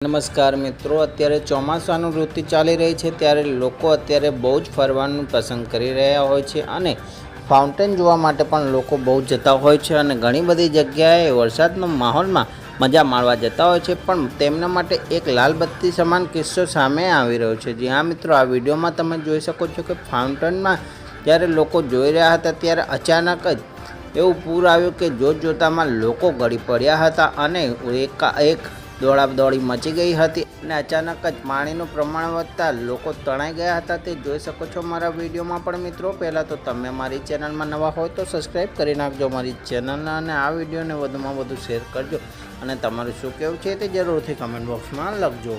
નમસ્કાર મિત્રો, અત્યારે ચોમાસાનું ઋતુ ચાલી રહી છે, ત્યારે લોકો અત્યારે બહુ જ ફરવાનું પસંદ કરી રહ્યા હોય છે અને ફાઉન્ટેન જોવા માટે પણ લોકો બહુ જતા હોય છે અને ઘણી બધી જગ્યાએ વરસાદના માહોલમાં મજા માણવા જતા હોય છે, પણ તેમના માટે એક લાલબત્તી સમાન કિસ્સો સામે આવી રહ્યો છે. જી હા મિત્રો, આ વિડીયોમાં તમે જોઈ શકો છો કે ફાઉન્ટેનમાં જ્યારે લોકો જોઈ રહ્યા હતા, ત્યારે અચાનક જ એવું પૂર આવ્યું કે જોત જોતામાં લોકો ગળી પડ્યા હતા અને એક દોડા દોડી મચી ગઈ હતી અને અચાનક જ પાણીનું પ્રમાણ વધતા લોકો તણાઈ ગયા હતા. તે જોઈ શકો છો મારા વિડીયોમાં પણ મિત્રો, પહેલાં તો તમે મારી ચેનલમાં નવા હોય તો સબસ્ક્રાઈબ કરી નાખજો, મારી ચેનલને અને આ વિડીયોને વધુમાં વધુ શેર કરજો અને તમારું શું કહેવું છે તે જરૂરથી કમેન્ટ બોક્સમાં લખજો.